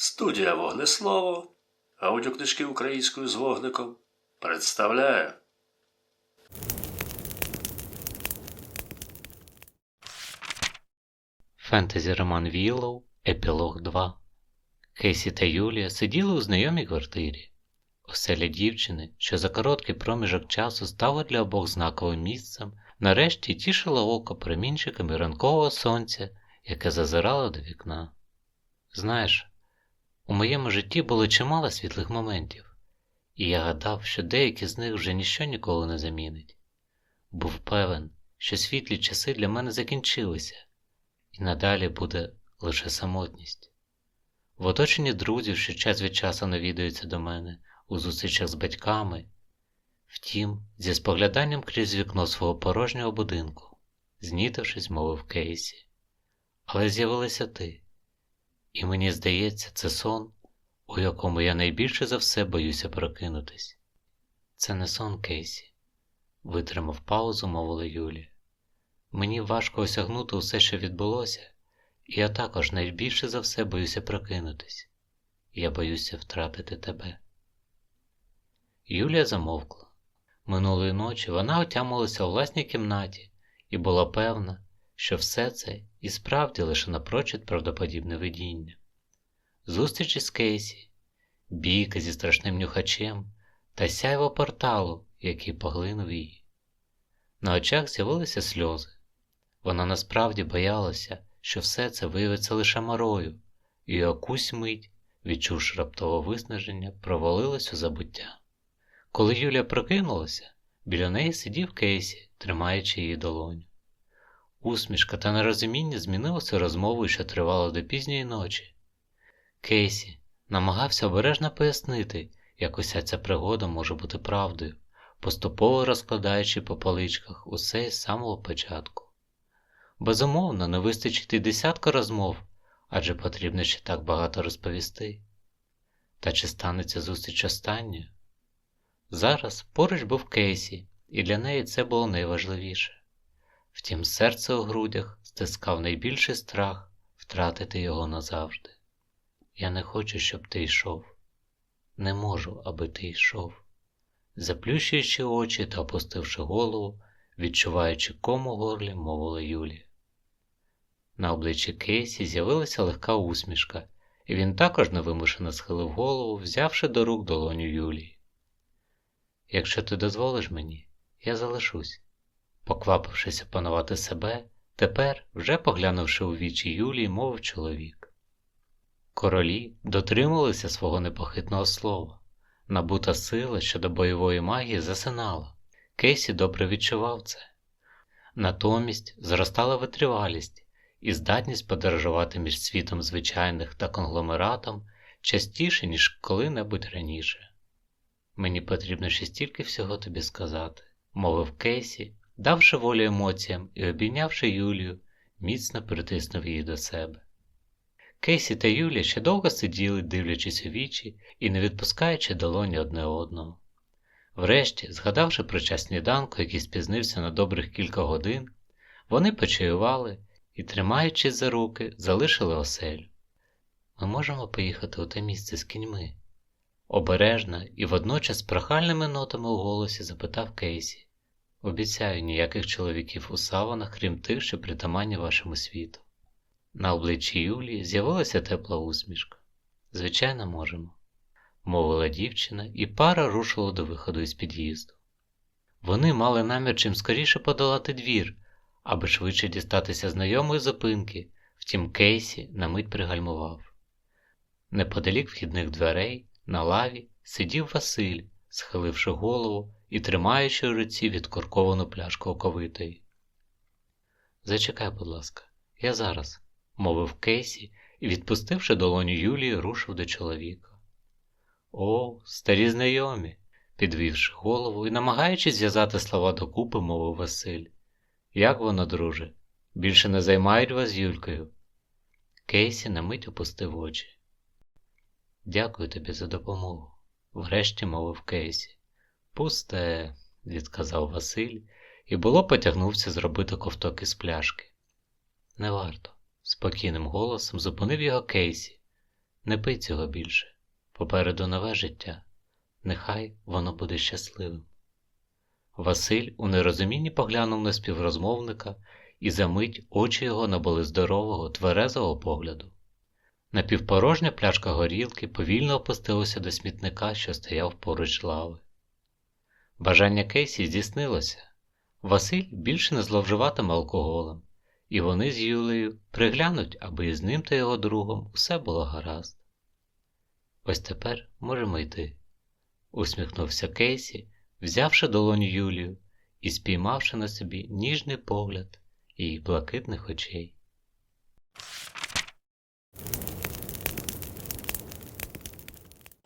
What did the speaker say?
Студія Вогнеслово, аудіокнижки українською з вогником представляє. Фентезі роман Віллоу, Епілог 2 Кейсі та Юлія сиділи у знайомій квартирі. Оселя дівчини, що за короткий проміжок часу стала для обох знаковим місцем, нарешті тішила око промінчиками ранкового сонця, яке зазирало до вікна. Знаєш, у моєму житті було чимало світлих моментів, і я гадав, що деякі з них вже ніщо ніколи не замінить. Був певен, що світлі часи для мене закінчилися і надалі буде лише самотність. В оточенні друзів, що час від часу навідуються до мене у зустрічах з батьками, втім, зі спогляданням крізь вікно свого порожнього будинку, знітившись, мовив Кейсі. Але з'явилася ти, і мені здається, це сон, у якому я найбільше за все боюся прокинутись. Це не сон Кейсі, витримав паузу, мовила Юлія. Мені важко осягнути усе, що відбулося, і я також найбільше за все боюся прокинутись. Я боюся втратити тебе. Юлія замовкла. Минулої ночі вона отямилася у власній кімнаті і була певна, що все це і справді лише напрочуд правдоподібне видіння. Зустрічі з Кейсі, бійка зі страшним нюхачем та сяйво порталу, який поглинув її. На очах з'явилися сльози. Вона насправді боялася, що все це виявиться лише марою, і якусь мить, відчувши раптове виснаження, провалилась у забуття. Коли Юлія прокинулася, біля неї сидів Кейсі, тримаючи її долоню. Усмішка та нерозуміння змінилися розмовою, що тривала до пізньої ночі. Кейсі намагався обережно пояснити, як уся ця пригода може бути правдою, поступово розкладаючи по поличках усе з самого початку. Безумовно, не вистачить і десятка розмов, адже потрібно ще так багато розповісти. Та чи станеться зустріч останньою? Зараз поруч був Кейсі, і для неї це було найважливіше. Втім, серце у грудях стискав найбільший страх втратити його назавжди. Я не хочу, щоб ти йшов. Не можу, аби ти йшов. Заплющуючи очі та опустивши голову, відчуваючи кому горлі, мовила Юлія. На обличчі Кейсі з'явилася легка усмішка, і він також невимушено схилив голову, взявши до рук долоню Юлії. Якщо ти дозволиш мені, я залишусь. Поквапившись опанувати себе, тепер, вже поглянувши у вічі Юлії, мовив чоловік. Королі дотримувалися свого непохитного слова. Набута сила щодо бойової магії засинала. Кейсі добре відчував це. Натомість зростала витривалість і здатність подорожувати між світом звичайних та конгломератом частіше, ніж коли-небудь раніше. Мені потрібно ще стільки всього тобі сказати, мовив Кейсі, давши волю емоціям і обійнявши Юлію, міцно притиснув її до себе. Кейсі та Юлія ще довго сиділи, дивлячись у вічі і не відпускаючи долоні одне одного. Врешті, згадавши про час сніданку, який спізнився на добрих кілька годин, вони почаювали і, тримаючись за руки, залишили оселю. Ми можемо поїхати у те місце з кіньми. Обережно і водночас прохальними нотами у голосі запитав Кейсі. Обіцяю ніяких чоловіків у саванах, крім тих, що притаманні вашому світу. На обличчі Юлії з'явилася тепла усмішка. Звичайно, можемо, мовила дівчина, і пара рушила до виходу із під'їзду. Вони мали намір чим скоріше подолати двір, аби швидше дістатися знайомої зупинки, втім Кейсі на мить пригальмував. Неподалік вхідних дверей, на лаві, сидів Василь, схиливши голову і тримаючи у руці відкорковану пляшку оковитої. Зачекай, будь ласка, я зараз, мовив Кейсі і, відпустивши долоню Юлії, рушив до чоловіка. О, старі знайомі, підвівши голову і намагаючись зв'язати слова докупи, мовив Василь. Як воно, друже? Більше не займають вас Юлькою? Кейсі на мить опустив очі. Дякую тобі за допомогу, врешті мовив Кейсі. Пусте, відказав Василь, і було потягнувся зробити ковток із пляшки. Не варто, спокійним голосом зупинив його Кейсі. не пий цього більше. Попереду нове життя. Нехай воно буде щасливим. Василь у нерозумінні поглянув на співрозмовника, і за мить очі його набули здорового, тверезого погляду. Напівпорожня пляшка горілки повільно опустилася до смітника, що стояв поруч лави. Бажання Кейсі здійснилося. Василь більше не зловживатиме алкоголем, і вони з Юлею приглянуть, аби із ним та його другом усе було гаразд. Ось тепер можемо йти, усміхнувся Кейсі, взявши долоню Юлію і спіймавши на собі ніжний погляд її блакитних очей.